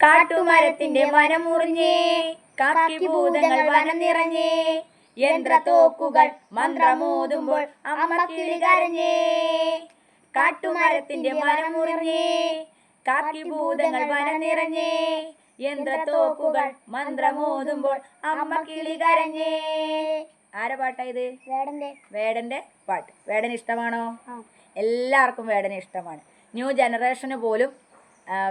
കാട്ടുമരത്തിന്റെ വനം മുറിഞ്ഞേ കാക്കിഭൂതങ്ങൾ വനം നിറഞ്ഞേ യന്ത്രത്തോക്കുകൾ മന്ത്രമോതുമ്പോൾ അമ്മ കിളി കരഞ്ഞേ. കാട്ടുമരത്തിന്റെ വനം മുറിഞ്ഞേ കാക്കിഭൂതങ്ങൾ വനം നിറഞ്ഞേ യന്ത്രത്തോക്കുകൾ മന്ത്രമോതുമ്പോൾ അമ്മ കിളി കരഞ്ഞേ. ആരെ പാട്ടാ ഇത്? വേടന്റെ. വേടന്റെ പാട്ട്. വേടന് ഇഷ്ടമാണോ? എല്ലാവർക്കും വേടനെ ഇഷ്ടമാണ്. ന്യൂ ജനറേഷന് പോലും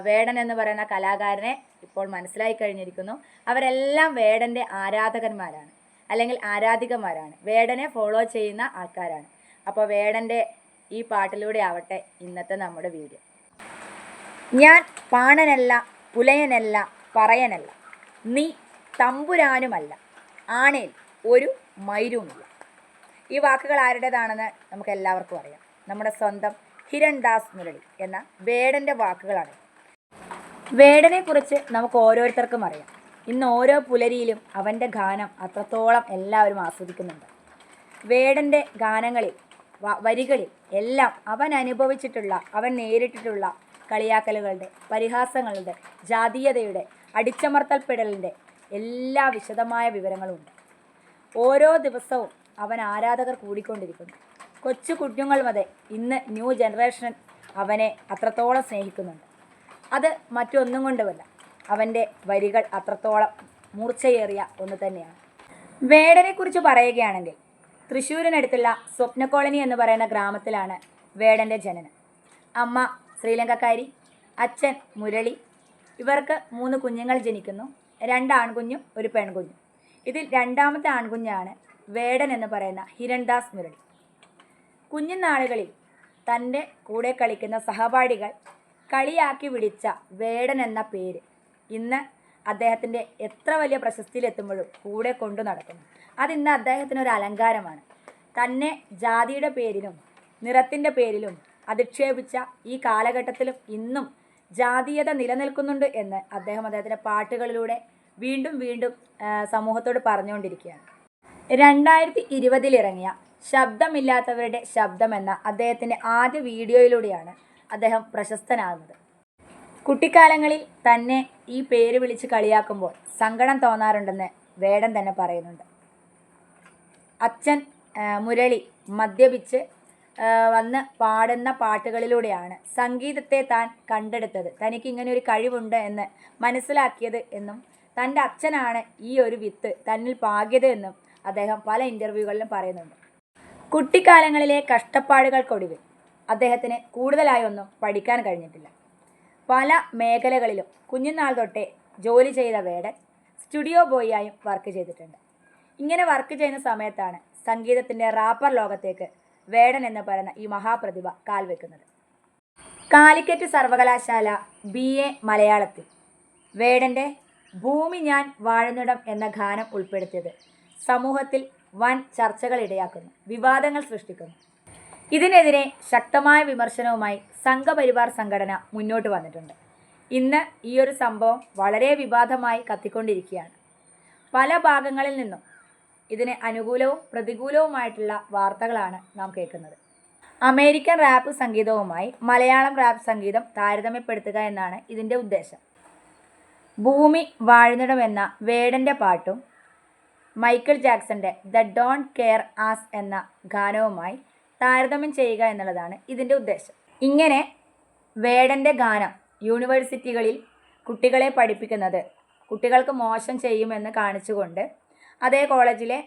വേടൻ എന്ന് പറയുന്ന കലാകാരനെ ഇപ്പോൾ മനസ്സിലായി കഴിഞ്ഞിരിക്കുന്നു. അവരെല്ലാം വേടന്റെ ആരാധകന്മാരാണ്. അല്ലെങ്കിൽ ആരാധികന്മാരാണ്. വേടനെ ഫോളോ ചെയ്യുന്ന ആൾക്കാരാണ്. അപ്പോൾ വേടന്റെ ഈ പാട്ടിലൂടെ ആവട്ടെ ഇന്നത്തെ നമ്മുടെ വീഡിയോ. ഞാൻ പാണനല്ല പുലയനല്ല പറയനല്ല. നീ തമ്പുരാനുമല്ല. ആണേൽ ഒരു മൈരുമില്ല ഈ വാക്കുകൾ ആരുടേതാണെന്ന് നമുക്ക് എല്ലാവർക്കും അറിയാം. നമ്മുടെ സ്വന്തം ഹിരൺദാസ് മുരളി എന്ന വേടന്റെ വാക്കുകളാണ് വേടനെ കുറിച്ച് നമുക്ക് ഓരോരുത്തർക്കും അറിയാം. ഇന്ന് ഓരോ പുലരിയിലും അവന്റെ ഗാനം അത്രത്തോളം എല്ലാവരും ആസ്വദിക്കുന്നുണ്ട്. വേടന്റെ ഗാനങ്ങളിൽ വരികളിൽ എല്ലാം അവൻ അനുഭവിച്ചിട്ടുള്ള അവൻ നേരിട്ടിട്ടുള്ള കളിയാക്കലുകളുടെ പരിഹാസങ്ങളുടെ ജാതീയതയുടെ അടിച്ചമർത്തൽപ്പെടലിന്റെ എല്ലാ വിശദമായ വിവരങ്ങളുമുണ്ട് ഓരോ ദിവസവും അവൻ ആരാധകർ കൂടിക്കൊണ്ടിരിക്കുന്നു. കൊച്ചു കുഞ്ഞുങ്ങൾ വരെ ഇന്ന് ന്യൂ ജനറേഷൻ അവനെ അത്രത്തോളം സ്നേഹിക്കുന്നുണ്ട്. അത് മറ്റൊന്നും കൊണ്ടുമല്ല. അവന്റെ വരികൾ അത്രത്തോളം മൂർച്ചയേറിയ ഒന്ന് തന്നെയാണ്. വേടനെ കുറിച്ച് പറയുകയാണെങ്കിൽ തൃശ്ശൂരിനടുത്തുള്ള സ്വപ്ന കോളനി എന്ന് പറയുന്ന ഗ്രാമത്തിലാണ് വേടന്റെ ജനനം. അമ്മ ശ്രീലങ്കക്കാരി അച്ഛൻ മുരളി ഇവർക്ക് മൂന്ന് കുഞ്ഞുങ്ങൾ ജനിക്കുന്നു. രണ്ട് ആൺകുഞ്ഞും ഒരു പെൺകുഞ്ഞും. ഇതിൽ രണ്ടാമത്തെ ആൺകുഞ്ഞാണ് വേടൻ എന്ന് പറയുന്ന ഹിരൺദാസ് മുരളി. കുഞ്ഞുനാളുകളിൽ തന്റെ കൂടെ കളിക്കുന്ന സഹപാഠികൾ കളിയാക്കി വിളിച്ച വേടൻ എന്ന പേര്. ഇന്ന് അദ്ദേഹത്തിന്റെ എത്ര വലിയ പ്രശസ്തിയിലെത്തുമ്പോഴും കൂടെ കൊണ്ടു നടക്കുന്നു. അതിന്ന് അദ്ദേഹത്തിന് ഒരു അലങ്കാരമാണ്. തന്നെ ജാതിയുടെ പേരിലും നിറത്തിന്റെ പേരിലും അധിക്ഷേപിച്ച ഈ കാലഘട്ടത്തിലും ഇന്നും ജാതീയത നിലനിൽക്കുന്നുണ്ട് എന്ന് അദ്ദേഹം അദ്ദേഹത്തിന്റെ പാട്ടുകളിലൂടെ വീണ്ടും വീണ്ടും സമൂഹത്തോട് പറഞ്ഞുകൊണ്ടിരിക്കുകയാണ്. രണ്ടായിരത്തി ഇരുപതിലിറങ്ങിയ ശബ്ദമില്ലാത്തവരുടെ ശബ്ദം എന്ന അദ്ദേഹത്തിന്റെ ആദ്യ വീഡിയോയിലൂടെയാണ് അദ്ദേഹം പ്രശസ്തനാകുന്നത്. കുട്ടിക്കാലങ്ങളിൽ തന്നെ ഈ പേര് വിളിച്ച് കളിയാക്കുമ്പോൾ സങ്കടം തോന്നാറുണ്ടെന്ന് വേടൻ തന്നെ പറയുന്നുണ്ട്. അച്ഛൻ മുരളി മദ്യപിച്ച് വന്ന് പാടുന്ന പാട്ടുകളിലൂടെയാണ് സംഗീതത്തെ താൻ കണ്ടെടുത്തത്. തനിക്ക് ഇങ്ങനെ ഒരു കഴിവുണ്ട് എന്ന് മനസ്സിലാക്കിയത് എന്നും തന്റെ അച്ഛനാണ് ഈ ഒരു വിത്ത് തന്നിൽ പാകിയത് എന്നും അദ്ദേഹം പല ഇന്റർവ്യൂകളിലും പറയുന്നുണ്ട്. കുട്ടിക്കാലങ്ങളിലെ കഷ്ടപ്പാടുകൾക്കൊടുവിൽ അദ്ദേഹത്തിന് കൂടുതലായൊന്നും പഠിക്കാൻ കഴിഞ്ഞിട്ടില്ല. പല മേഖലകളിലും കുഞ്ഞുനാൾ തൊട്ടേ ജോലി ചെയ്ത വേടൻ സ്റ്റുഡിയോ ബോയിയായും വർക്ക് ചെയ്തിട്ടുണ്ട്. ഇങ്ങനെ വർക്ക് ചെയ്യുന്ന സമയത്താണ് സംഗീതത്തിന്റെ റാപ്പർ ലോകത്തേക്ക് വേടൻ എന്ന് പറയുന്ന ഈ മഹാപ്രതിഭ കാൽവെക്കുന്നത് കാലിക്കറ്റ് സർവകലാശാല ബി എ മലയാളത്തിൽ വേടന്റെ ഭൂമി ഞാൻ വാഴുന്നിടം എന്ന ഗാനം ഉൾപ്പെടുത്തിയത് സമൂഹത്തിൽ വൻ ചർച്ചകൾ ഇടയാക്കുന്നു വിവാദങ്ങൾ സൃഷ്ടിക്കുന്നു. ഇതിനെതിരെ ശക്തമായ വിമർശനവുമായി സംഘപരിവാർ സംഘടന മുന്നോട്ട് വന്നിട്ടുണ്ട്. ഇന്ന് ഈ ഒരു സംഭവം വളരെ വിവാദമായി കത്തിക്കൊണ്ടിരിക്കുകയാണ്. പല ഭാഗങ്ങളിൽ നിന്നും ഇതിന് അനുകൂലവും പ്രതികൂലവുമായിട്ടുള്ള വാർത്തകളാണ് നാം കേൾക്കുന്നത്. അമേരിക്കൻ റാപ്പ് സംഗീതവുമായി മലയാളം റാപ്പ് സംഗീതം താരതമ്യപ്പെടുത്തുക എന്നാണ് ഇതിന്റെ ഉദ്ദേശം. ഭൂമി വാഴുന്നിടം എന്ന വേടന്റെ പാട്ടും മൈക്കിൾ ജാക്സന്റെ ദ ഡോൺ കെയർ ആസ് എന്ന ഗാനവുമായി താരതമ്യം ചെയ്യുക എന്നുള്ളതാണ് ഇതിന്റെ ഉദ്ദേശം. ഇങ്ങനെ വേടന്റെ ഗാനം യൂണിവേഴ്സിറ്റികളിൽ കുട്ടികളെ പഠിപ്പിക്കുന്നത് കുട്ടികൾക്ക് മോശം ചെയ്യുമെന്ന് കാണിച്ചുകൊണ്ട് അതേ കോളേജിലെ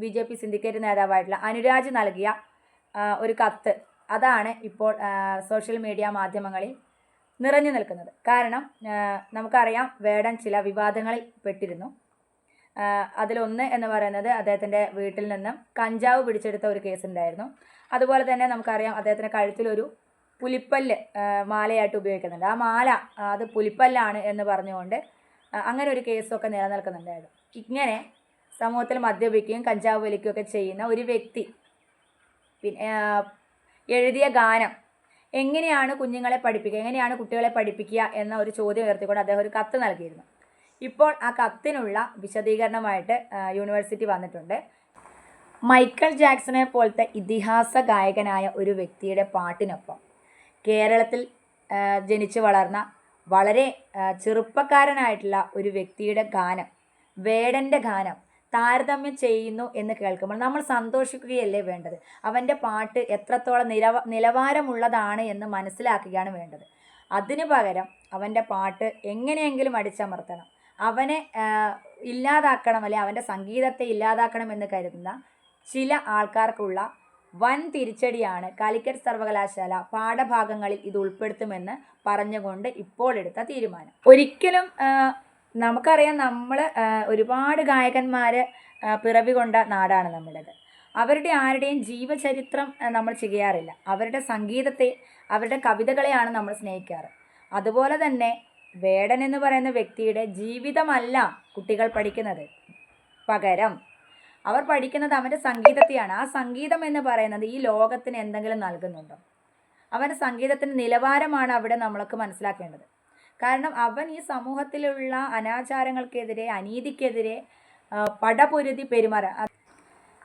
ബി ജെ പി സിൻഡിക്കേറ്റ് നേതാവായിട്ടുള്ള അനുരാജ് നൽകിയ ഒരു കത്ത്. അതാണ് ഇപ്പോൾ സോഷ്യൽ മീഡിയ മാധ്യമങ്ങളിൽ നിറഞ്ഞു നിൽക്കുന്നത്. കാരണം നമുക്കറിയാം വേടൻ ചില വിവാദങ്ങളിൽ പെട്ടിരുന്നു. അതിലൊന്ന് എന്ന് പറയുന്നത് അദ്ദേഹത്തിന്റെ വീട്ടിൽ നിന്നും കഞ്ചാവ് പിടിച്ചെടുത്ത ഒരു കേസ് ഉണ്ടായിരുന്നു അതുപോലെ തന്നെ നമുക്കറിയാം അദ്ദേഹത്തിന്റെ കഴുത്തിലൊരു പുലിപ്പല്ല് മാലയായിട്ട് ഉപയോഗിക്കുന്നുണ്ട്. ആ മാല അത് പുലിപ്പല്ലാണ് എന്ന് പറഞ്ഞുകൊണ്ട് അങ്ങനെ ഒരു കേസൊക്കെ നിലനിൽക്കുന്നുണ്ടായിരുന്നു. ഇങ്ങനെ സമൂഹത്തിൽ മദ്യപിക്കുകയും കഞ്ചാവ് വലിക്കുകയും ഒക്കെ ചെയ്യുന്ന ഒരു വ്യക്തി പിന്നെ എഴുതിയ ഗാനം എങ്ങനെയാണ് കുഞ്ഞുങ്ങളെ പഠിപ്പിക്കുക എങ്ങനെയാണ് കുട്ടികളെ പഠിപ്പിക്കുക എന്ന ഒരു ചോദ്യം ഉയർത്തിക്കൊണ്ട് അദ്ദേഹം ഒരു കത്ത് നൽകിയിരുന്നു. ഇപ്പോൾ ആ കത്തിനുള്ള വിശദീകരണമായിട്ട് യൂണിവേഴ്സിറ്റി വന്നിട്ടുണ്ട്. മൈക്കൽ ജാക്സനെ പോലത്തെ ഇതിഹാസ ഗായകനായ ഒരു വ്യക്തിയുടെ പാട്ടിനൊപ്പം കേരളത്തിൽ ജനിച്ചു വളർന്ന വളരെ ചെറുപ്പക്കാരനായിട്ടുള്ള ഒരു വ്യക്തിയുടെ ഗാനം വേടന്റെ ഗാനം താരതമ്യം ചെയ്യുന്നു എന്ന് കേൾക്കുമ്പോൾ നമ്മൾ സന്തോഷിക്കുകയല്ലേ വേണ്ടത്? അവന്റെ പാട്ട് എത്രത്തോളം നിലവ നിലവാരമുള്ളതാണ് എന്ന് മനസ്സിലാക്കുകയാണ് വേണ്ടത്. അതിനു പകരം അവന്റെ പാട്ട് എങ്ങനെയെങ്കിലും അടിച്ചമർത്തണം. അവനെ ഇല്ലാതാക്കണം അല്ലെ അവന്റെ സംഗീതത്തെ ഇല്ലാതാക്കണം എന്ന് കരുതുന്ന ചില ആൾക്കാർക്കുള്ള വൻ തിരിച്ചടിയാണ് കാലിക്കറ്റ് സർവകലാശാല പാഠഭാഗങ്ങളിൽ ഇത് ഉൾപ്പെടുത്തുമെന്ന് പറഞ്ഞുകൊണ്ട് ഇപ്പോൾ എടുത്ത തീരുമാനം. ഒരിക്കലും നമുക്കറിയാം നമ്മൾ ഒരുപാട് ഗായകന്മാർ പിറവി കൊണ്ട നാടാണ് നമ്മുടേത് അവരുടെ ആരുടെയും ജീവചരിത്രം നമ്മൾ ചെയ്യാറില്ല അവരുടെ സംഗീതത്തെ അവരുടെ കവിതകളെയാണ് നമ്മൾ സ്നേഹിക്കാറ്. അതുപോലെ തന്നെ വേടൻ എന്ന് പറയുന്ന വ്യക്തിയുടെ ജീവിതമല്ല കുട്ടികൾ പഠിക്കുന്നത്. പകരം അവർ പഠിക്കുന്നത് അവന്റെ സംഗീതത്തെയാണ്. ആ സംഗീതം എന്ന് പറയുന്നത് ഈ ലോകത്തിന് എന്തെങ്കിലും നൽകുന്നുണ്ടോ? അവന്റെ സംഗീതത്തിന്റെ നിലവാരമാണ് അവിടെ നമ്മൾക്ക് മനസ്സിലാക്കേണ്ടത്. കാരണം അവൻ ഈ സമൂഹത്തിലുള്ള അനാചാരങ്ങൾക്കെതിരെ അനീതിക്കെതിരെ പടപൊരുതി പെരുമാറ.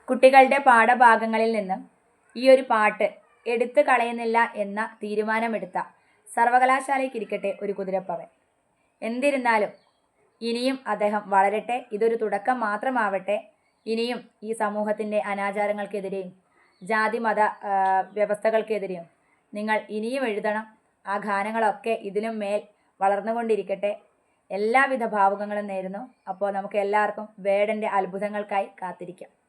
കുട്ടികളുടെ പാഠഭാഗങ്ങളിൽ നിന്ന് ഈ ഒരു പാട്ട് എടുത്തു കളയുന്നില്ല എന്ന തീരുമാനമെടുത്ത സർവകലാശാലയ്ക്കിരിക്കട്ടെ ഒരു കുതിരപ്പവൻ. എന്നിരുന്നാലും ഇനിയും അദ്ദേഹം വളരട്ടെ ഇതൊരു തുടക്കം മാത്രമാവട്ടെ. ഇനിയും ഈ സമൂഹത്തിന്റെ അനാചാരങ്ങൾക്കെതിരെയും ജാതി മത ആ, വ്യവസ്ഥകൾക്കെതിരെയും നിങ്ങൾ ഇനിയും എഴുതണം. ആ ഗാനങ്ങളൊക്കെ ഇതിലും മേൽ വളർന്നുകൊണ്ടിരിക്കട്ടെ. എല്ലാവിധ ഭാവുകങ്ങളും നേരുന്നു. അപ്പോൾ നമുക്ക് എല്ലാവർക്കും വേടന്റെ അത്ഭുതങ്ങൾക്കായി കാത്തിരിക്കാം.